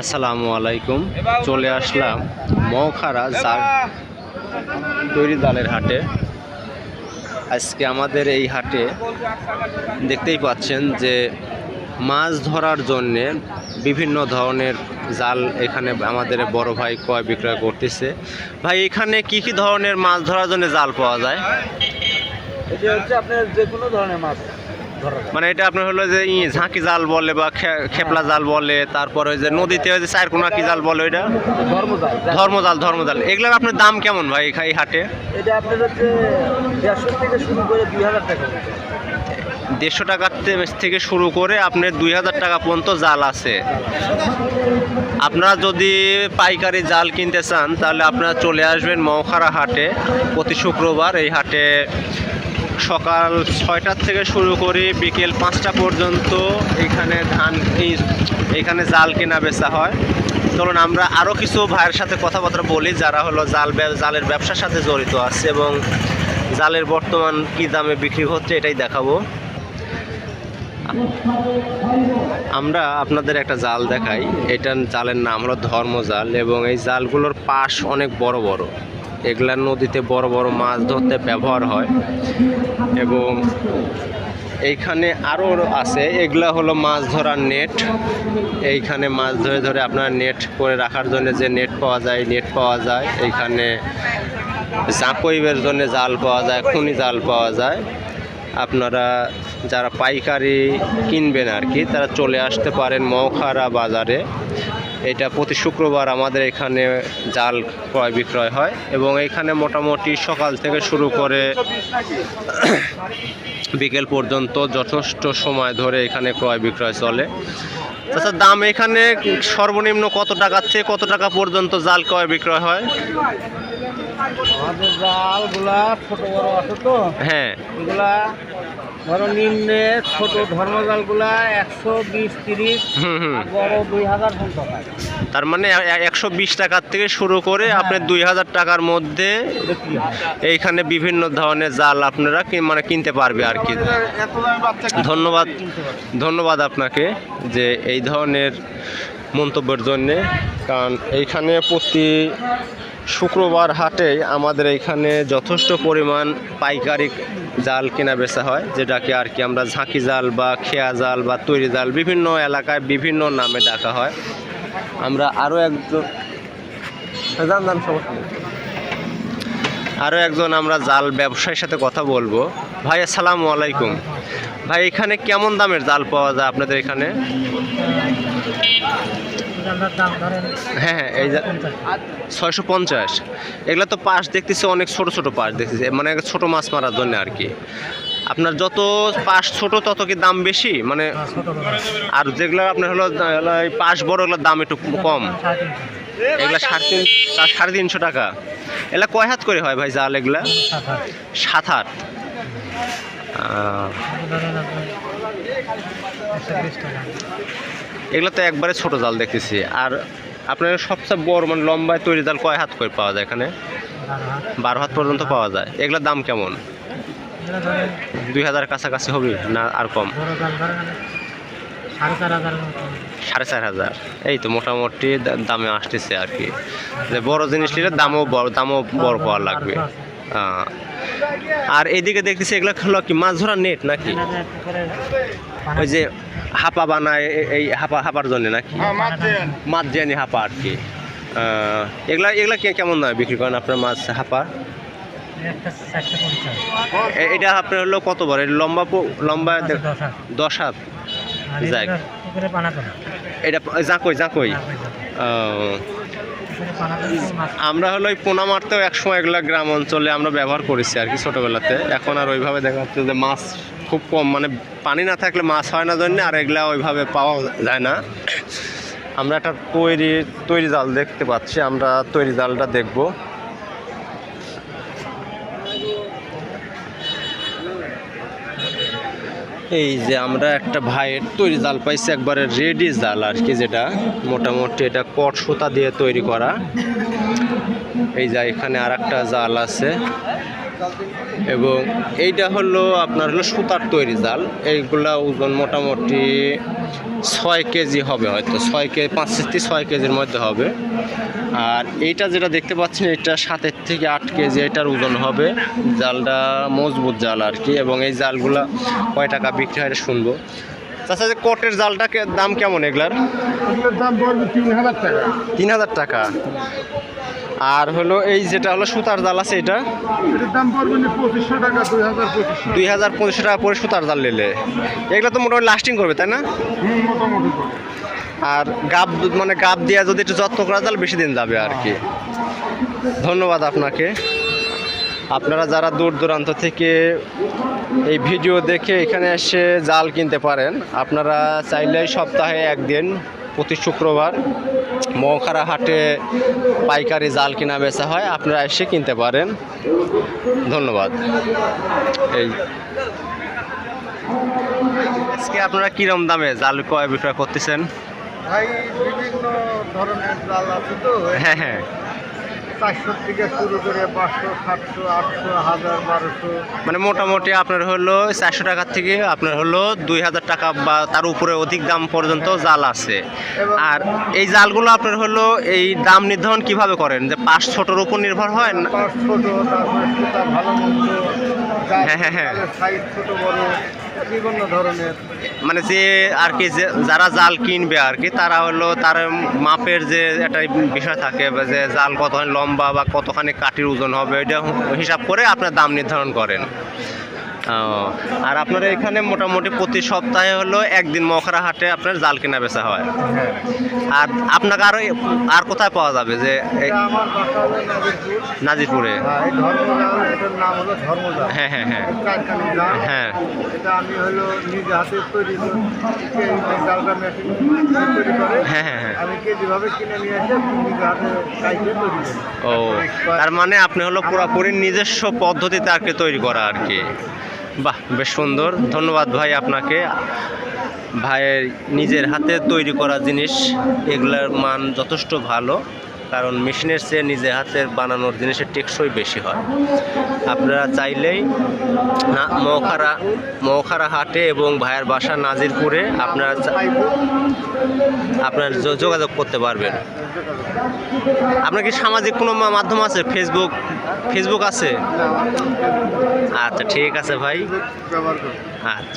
আসসালামু আলাইকুম। চলে আসলাম মৌখারা জাল তৈরি জালের হাটে। আজকে আমাদের এই হাটে দেখতেই পাচ্ছেন যে মাছ ধরার জন্যে বিভিন্ন ধরনের জাল এখানে আমাদের বড় ভাই ক্রয় বিক্রয় করতেছে। ভাই, এখানে কি কি ধরনের মাছ ধরার জন্য জাল পাওয়া যায়? এটি হচ্ছে আপনার যে কোনো ধরনের মাছ। মানে এটা আপনার হলো যে ই ঝাঁকি জাল বলে বা খেপলা জাল বলে তারপরে ওই যে নদীতে ওই যে চারকোনা কি জাল বলে ওইটা? ধর্মজাল। ধর্মজাল ধর্মজাল। এগুলোর আপনার দাম কেমন ভাই এই হাটে? এটা আপনার হচ্ছে দেড়শো থেকে শুরু করে দুই হাজার টাকা। দেড়শো টাকার থেকে শুরু করে আপনার দুই হাজার টাকা পর্যন্ত জাল আছে। আপনারা যদি পাইকারি জাল কিনতে চান তাহলে আপনারা চলে আসবেন মৌখারা হাটে। প্রতি শুক্রবার এই হাটে সকাল ছয়টার থেকে শুরু করে বিকেল পাঁচটা পর্যন্ত এখানে ধান এখানে জাল কেনা বেচা হয়। চলুন আমরা আরও কিছু ভাইয়ের সাথে কথাবার্তা বলি, যারা হলো জাল জালের ব্যবসার সাথে জড়িত আছে এবং জালের বর্তমান কী দামে বিক্রি হচ্ছে এটাই দেখাবো। আমরা আপনাদের একটা জাল দেখাই, এটার জালের নাম হলো ধর্মজাল এবং এই জালগুলোর পাশ অনেক বড় বড়। এগুলা নদীতে বড় বড় মাছ ধরতে ব্যবহার হয়। এবং এইখানে আরও আছে, এগুলা হলো মাছ ধরার নেট এইখানে মাছ ধরে ধরে আপনার নেট করে রাখার জন্য যে নেট পাওয়া যায় নেট পাওয়া যায়। এইখানে জাঁকইবের জন্য জাল পাওয়া যায়, খুনি জাল পাওয়া যায়। আপনারা যারা পাইকারি কিনবেন আর কি, তারা চলে আসতে পারেন মৌখারা বাজারে। এটা প্রতি শুক্রবার আমাদের এখানে জাল ক্রয় বিক্রয় হয় এবং এখানে মোটামুটি সকাল থেকে শুরু করে বিকেল পর্যন্ত যথেষ্ট সময় ধরে এখানে ক্রয় বিক্রয় চলে। আচ্ছা দাম এখানে সর্বনিম্ন কত টাকার থেকে কত টাকা পর্যন্ত জাল ক্রয় বিক্রয় হয়? জালগুলা ছোট বড় আছে তো। হ্যাঁ। ধরো নিম্নে ছোট ধর্মজালগুলা একশো বিশ তিরিশ বড় দুই হাজার তার মানে একশো বিশ টাকার থেকে শুরু করে আপনি দুই হাজার টাকার মধ্যে এইখানে বিভিন্ন ধরনের জাল আপনারা মানে কিনতে পারবে আর কি। ধন্যবাদ। ধন্যবাদ আপনাকে যে এই ধরনের মন্তব্যের জন্যে। কারণ এইখানে প্রতি শুক্রবার হাটে আমাদের এখানে যথেষ্ট পরিমাণ পাইকারি জাল কেনা বেচা হয় যেটাকে আর কি আমরা ঝাঁকি জাল বা খেয়া জাল বা তৈরি জাল বিভিন্ন এলাকায় বিভিন্ন নামে ডাকা হয়। আমরা আরও একজন হ্যাঁ, যান যান সমস্যা। আরও একজন আমরা জাল ব্যবসায়ীর সাথে কথা বলব। ভাই আসসালামু আলাইকুম। ভাই এখানে কেমন দামের জাল পাওয়া যায় আপনাদের এখানে? হ্যাঁ হ্যাঁ এই ছয়শো পঞ্চাশ। এগুলো তো পাশ দেখতেছি অনেক ছোট ছোট পাশ দেখতেছি। মানে ছোট মাছ মারার জন্য আর কি। আপনার যত পাশ ছোট তত কি দাম বেশি? মানে আর যেগুলো আপনার হলো পাশ বড় এগুলোর দাম একটু কম। এগুলা সাড়ে তিন সাড়ে তিনশো টাকা। এগুলা কয় হাত করে হয় ভাই জাল এগুলা? সাত হাত। আহ, এগুলো তো একবারে ছোট জাল দেখতেছি। আর আপনার সবচেয়ে বড় মানে লম্বায় তৈরি জাল কয় হাত করে পাওয়া যায় এখানে? বারো হাত পর্যন্ত পাওয়া যায়। এগুলোর দাম কেমন? দুই হাজার কাছাকাছি হবে না আর কম? সাড়ে চার হাজার। এই তো মোটামুটি দামে আসতেছে আর কি। যে বড় জিনিস নিলে দামও বড় দামও বড় পাওয়া লাগবে। আর এদিকে দেখতেছি এগুলো হলো কি মাছ ধরার নেট নাকি? ওই যে হাপা বানায় এই হাপা হাপার জন্য নাকি? মাছ জানি হাপা আর কি। এগুলা এগুলা কে- কেমন দামে বিক্রি করেন আপনার মাছ হাপা? এটা আপনার হলো কত বড়? লম্বা প- লম্বা দশ হাত যাক। এটা জাঁকই জাঁকই। আমরা হলো ওই পোনা মারতেও একসময় এগুলো গ্রাম অঞ্চলে আমরা ব্যবহার করেছি আর কি ছোটোবেলাতে। এখন আর ওইভাবে দেখা যাচ্ছে যে মাছ খুব কম মানে পানি না থাকলে মাছ হয় না জন্য, আর এগুলা ওইভাবে পাওয়া যায় না। আমরা একটা তৈরি তৈরি জাল দেখতে পাচ্ছি, আমরা তৈরি জালটা দেখব। এই যে আমরা একটা ভাইয়ের তৈরি জাল পাইছি, একবারে রেডি জাল আর কি যেটা। মোটামুটি এটা কট সুতা দিয়ে তৈরি করা। এই যে এখানে আর একটা জাল আছে। এবং এইটা হলো আপনার হলো সুতার তৈরি জাল। এইগুলা ওজন মোটামুটি ছয় কেজি হবে হয়তো ছয় কেজি পাঁচ থেকে ছয় কেজির মধ্যে হবে। আর এইটা যেটা দেখতে পাচ্ছেন এটা সাতের থেকে আট কেজি এটার ওজন হবে। জালটা মজবুত জাল আর কি এবং এই জালগুলা কয় টাকা বিক্রি হয় এটা শুনব। তাছাড়া যে কটের জালটা দাম কেমন এগুলার? দাম তিন হাজার টাকা। তিন হাজার টাকা। আর হলো এই যেটা হলো সুতার জাল আছে এটা। দুই হাজার পঁচিশশো? টাকা পরে সুতার জাল নিলে। এগুলো তো মোটামুটি লাস্টিং করবে তাই না? আর গাব মানে গাব দিয়ে যদি একটু যত্ন করা তাহলে বেশি দিন যাবে আর কি। ধন্যবাদ আপনাকে। আপনারা যারা দূর দূরান্ত থেকে এই ভিডিও দেখে এখানে এসে জাল কিনতে পারেন আপনারা চাইলে সপ্তাহে একদিন প্রতি শুক্রবার মৌখারা হাটে পাইকারি জাল কিনা বেচা হয় আপনারা এসে কিনতে পারেন। ধন্যবাদ। এই। আজকে আপনারা কিরম দামে জাল কয় বিক্রয় করতেছেন? ভাই বিভিন্ন ধরনের জাল আছে তো। হ্যাঁ হ্যাঁ। চারশো থেকে শুরু করে পাঁচশো সাতশো আটশো হাজার বারোশো। মানে মোটামুটি আপনার হলো চারশো টাকার থেকে আপনার হলো দুই হাজার টাকা বা তার উপরে অধিক দাম পর্যন্ত জাল আছে। আর এই জালগুলো আপনার হলো এই দাম নির্ধারণ কীভাবে করেন? যে পাঁচ ছোটোর উপর নির্ভর হয় না? পাঁচ ছোট তারপরে ভালো হ্যাঁ, হ্যাঁ, হ্যাঁ। সাইজ ছোট বড়। বিভিন্ন ধরনের মানে যে আর কি যারা জাল কিনবে আর কি, তারা হলো তার মাপের যে একটা বিষয় থাকে যে জাল কতখানি লম্বা বা কতখানি কাঠির ওজন হবে, এটা হিসাব করে আপনার দাম নির্ধারণ করেন। আর আপনার এখানে মোটামুটি প্রতি সপ্তাহে হলো একদিন মখরা হাটে আপনার জাল কেনা বেচা হয়। আর আপনাকে আরও আর কোথায় পাওয়া যাবে যে নাজিরপুর? হ্যাঁ, হ্যাঁ হ্যাঁ। হ্যাঁ। হ্যাঁ হ্যাঁ হ্যাঁ। ও তার মানে আপনি হলো পুরোপুরি নিজস্ব পদ্ধতিতে আর কি তৈরি করা আর কি। বাহ, বেশ সুন্দর। ধন্যবাদ ভাই আপনাকে। ভাইয়ের নিজের হাতে তৈরি করা জিনিস, এগুলার মান যথেষ্ট ভালো। কারণ মেশিনের চেয়ে নিজে হাতের বানানোর জিনিসের টেকসই বেশি হয়। আপনারা চাইলেই মৌখারা মৌখারা হাটে এবং ভাইয়ের বাসা নাজিরপুরে আপনারা আপনার যোগাযোগ করতে পারবেন। আপনার কি সামাজিক কোনো মাধ্যম আছে? ফেসবুক ফেসবুক আছে? আচ্ছা ঠিক আছে ভাই। আচ্ছা।